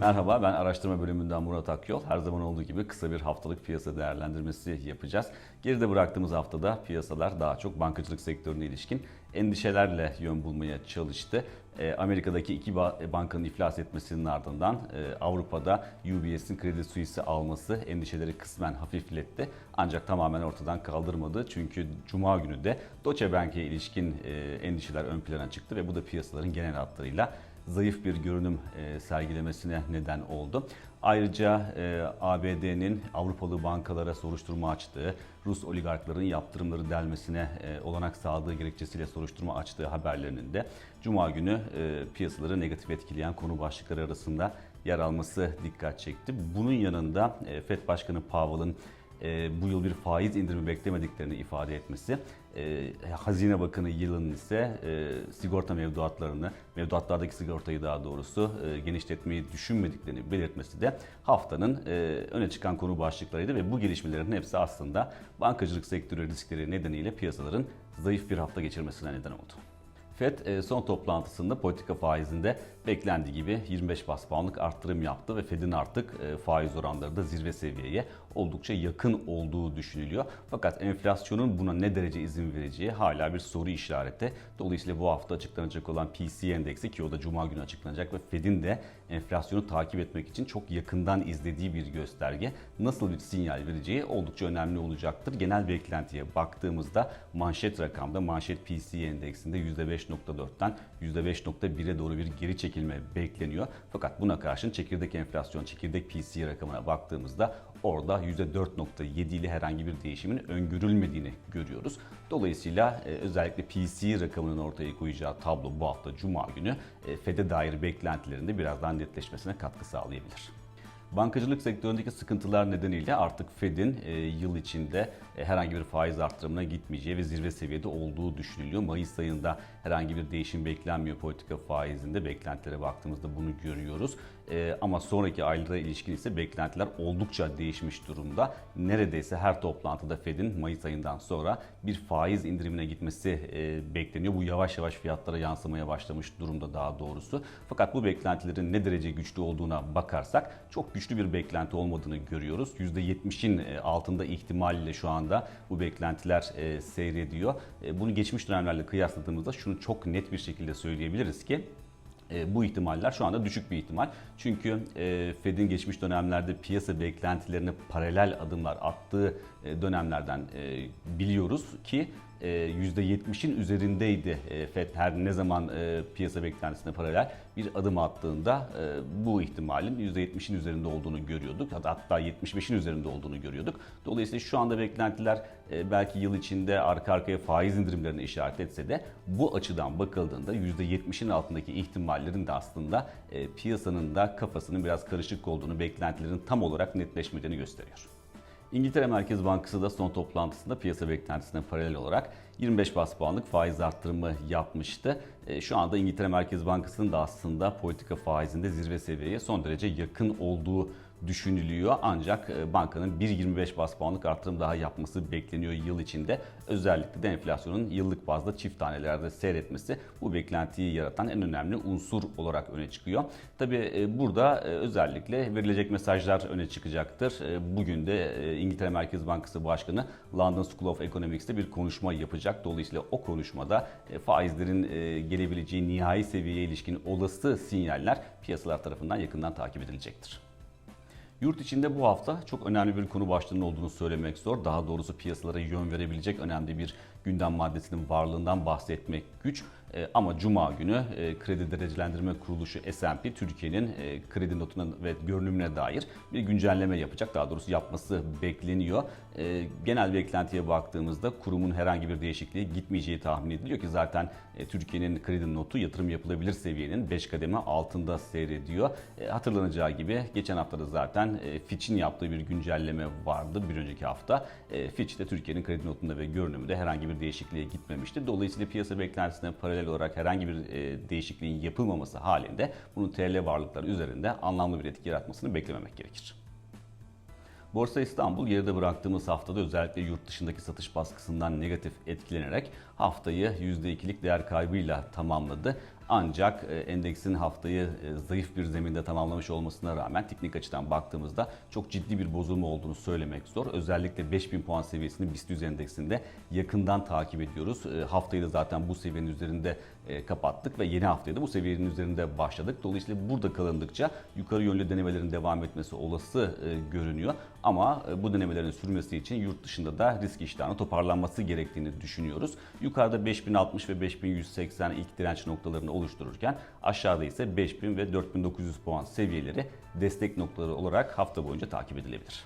Merhaba, ben araştırma bölümünden Murat Akyol. Her zaman olduğu gibi kısa bir haftalık piyasa değerlendirmesi yapacağız. Geride bıraktığımız haftada piyasalar daha çok bankacılık sektörüne ilişkin endişelerle yön bulmaya çalıştı. Ee, Amerika'daki iki ba- bankanın iflas etmesinin ardından e, Avrupa'da UBS'in Credit Suisse'i alması endişeleri kısmen hafifletti. Ancak tamamen ortadan kaldırmadı. Çünkü Cuma günü de Deutsche Bank'e ilişkin e, endişeler ön plana çıktı ve bu da piyasaların genel hatlarıyla zayıf bir görünüm e, sergilemesine neden oldu. Ayrıca e, ABD'nin Avrupalı bankalara soruşturma açtığı, Rus oligarkların yaptırımları delmesine e, olanak sağladığı gerekçesiyle soruşturma açtığı haberlerinin de Cuma günü piyasaları negatif etkileyen konu başlıkları arasında yer alması dikkat çekti. Bunun yanında FED Başkanı Powell'ın e, bu yıl bir faiz indirimi beklemediklerini ifade etmesi, e, Hazine Bakanı Yılın ise e, sigorta mevduatlarını, mevduatlardaki sigortayı daha doğrusu e, genişletmeyi düşünmediklerini belirtmesi de haftanın e, öne çıkan konu başlıklarıydı ve bu gelişmelerin hepsi aslında bankacılık sektörü riskleri nedeniyle piyasaların zayıf bir hafta geçirmesine neden oldu. FED e, son toplantısında politika faizinde beklendiği gibi 25 bas puanlık arttırım yaptı ve Fed'in artık e, faiz oranları da zirve seviyeye oldukça yakın olduğu düşünülüyor. Fakat enflasyonun buna ne derece izin vereceği hala bir soru işareti. Dolayısıyla bu hafta açıklanacak olan PC endeksi ki o da cuma günü açıklanacak ve Fed'in de enflasyonu takip etmek için çok yakından izlediği bir gösterge. Nasıl bir sinyal vereceği oldukça önemli olacaktır. Genel beklentiye baktığımızda manşet rakamda manşet PC endeksinde %5.4'ten %5.1'e doğru bir geri çekilme bekleniyor. Fakat buna karşın çekirdek enflasyon, çekirdek PC rakamına baktığımızda orada %4.7 ile herhangi bir değişimin öngörülmediğini görüyoruz. Dolayısıyla e, özellikle PC rakamının ortaya koyacağı tablo bu hafta Cuma günü e, FED'e dair beklentilerinde biraz daha netleşmesine katkı sağlayabilir. Bankacılık sektöründeki sıkıntılar nedeniyle artık Fed'in e, yıl içinde e, herhangi bir faiz arttırımına gitmeyeceği ve zirve seviyede olduğu düşünülüyor. Mayıs ayında herhangi bir değişim beklenmiyor politika faizinde. Beklentilere baktığımızda bunu görüyoruz. E, ama sonraki aylara ilişkin ise beklentiler oldukça değişmiş durumda. Neredeyse her toplantıda Fed'in Mayıs ayından sonra bir faiz indirimine gitmesi e, bekleniyor. Bu yavaş yavaş fiyatlara yansımaya başlamış durumda daha doğrusu. Fakat bu beklentilerin ne derece güçlü olduğuna bakarsak çok güçlü bir beklenti olmadığını görüyoruz. %70'in e, altında ihtimalle şu anda bu beklentiler e, seyrediyor. E, Bunu geçmiş dönemlerle kıyasladığımızda şunu çok net bir şekilde söyleyebiliriz ki bu ihtimaller şu anda düşük bir ihtimal. Çünkü Fed'in geçmiş dönemlerde piyasa beklentilerine paralel adımlar attığı dönemlerden biliyoruz ki %70'in üzerindeydi e, Fed her ne zaman e, piyasa beklentisine paralel bir adım attığında e, bu ihtimalin %70'in üzerinde olduğunu görüyorduk. Hatta 75'in üzerinde olduğunu görüyorduk. Dolayısıyla şu anda beklentiler e, belki yıl içinde arka arkaya faiz indirimlerine işaret etse de bu açıdan bakıldığında %70'in altındaki ihtimallerin de aslında e, piyasanın da kafasının biraz karışık olduğunu, beklentilerin tam olarak netleşmediğini gösteriyor. İngiltere Merkez Bankası da son toplantısında piyasa beklentisine paralel olarak 25 bas puanlık faiz arttırımı yapmıştı. E, Şu anda İngiltere Merkez Bankası'nın da aslında politika faizinde zirve seviyeye son derece yakın olduğu düşünülüyor. Ancak e, bankanın 1.25 bas puanlık artırım daha yapması bekleniyor yıl içinde. Özellikle de enflasyonun yıllık bazda çift tanelerde seyretmesi bu beklentiyi yaratan en önemli unsur olarak öne çıkıyor. Tabi burada e, özellikle verilecek mesajlar öne çıkacaktır. E, Bugün de e, İngiltere Merkez Bankası Başkanı London School of Economics'te bir konuşma yapacak. Dolayısıyla o konuşmada e, faizlerin e, gelebileceği nihai seviyeye ilişkin olası sinyaller piyasalar tarafından yakından takip edilecektir. Yurt içinde bu hafta çok önemli bir konu başlığının olduğunu söylemek zor. Daha doğrusu piyasalara yön verebilecek önemli bir gündem maddesinin varlığından bahsetmek güç. E, Ama Cuma günü e, Kredi Derecelendirme Kuruluşu S&P Türkiye'nin e, kredi notuna ve görünümüne dair bir güncelleme yapacak. Daha doğrusu yapması bekleniyor. Genel beklentiye baktığımızda kurumun herhangi bir değişikliğe gitmeyeceği tahmin ediliyor ki zaten Türkiye'nin kredi notu yatırım yapılabilir seviyenin 5 kademe altında seyrediyor. Hatırlanacağı gibi geçen haftada zaten e, Fitch'in yaptığı bir güncelleme vardı bir önceki hafta. Fitch de Türkiye'nin kredi notunda ve görünümünde herhangi bir değişikliğe gitmemişti. Dolayısıyla piyasa beklentisine paralel olarak herhangi bir e, değişikliğin yapılmaması halinde bunun TL varlıkları üzerinde anlamlı bir etki yaratmasını beklememek gerekir. Borsa İstanbul geride bıraktığımız haftada özellikle yurt dışındaki satış baskısından negatif etkilenerek haftayı %2'lik değer kaybıyla tamamladı. Ancak e, endeksin haftayı e, zayıf bir zeminde tamamlamış olmasına rağmen teknik açıdan baktığımızda çok ciddi bir bozulma olduğunu söylemek zor. Özellikle 5000 puan seviyesini BIST 100 endeksinde yakından takip ediyoruz. E, Haftayı da zaten bu seviyenin üzerinde kapattık ve yeni haftayı da bu seviyenin üzerinde başladık. Dolayısıyla burada kalındıkça yukarı yönlü denemelerin devam etmesi olası görünüyor. Ama bu denemelerin sürmesi için yurt dışında da risk iştahının toparlanması gerektiğini düşünüyoruz. Yukarıda 5060 ve 5180 ilk direnç noktalarını oluştururken aşağıda ise 5000 ve 4900 puan seviyeleri destek noktaları olarak hafta boyunca takip edilebilir.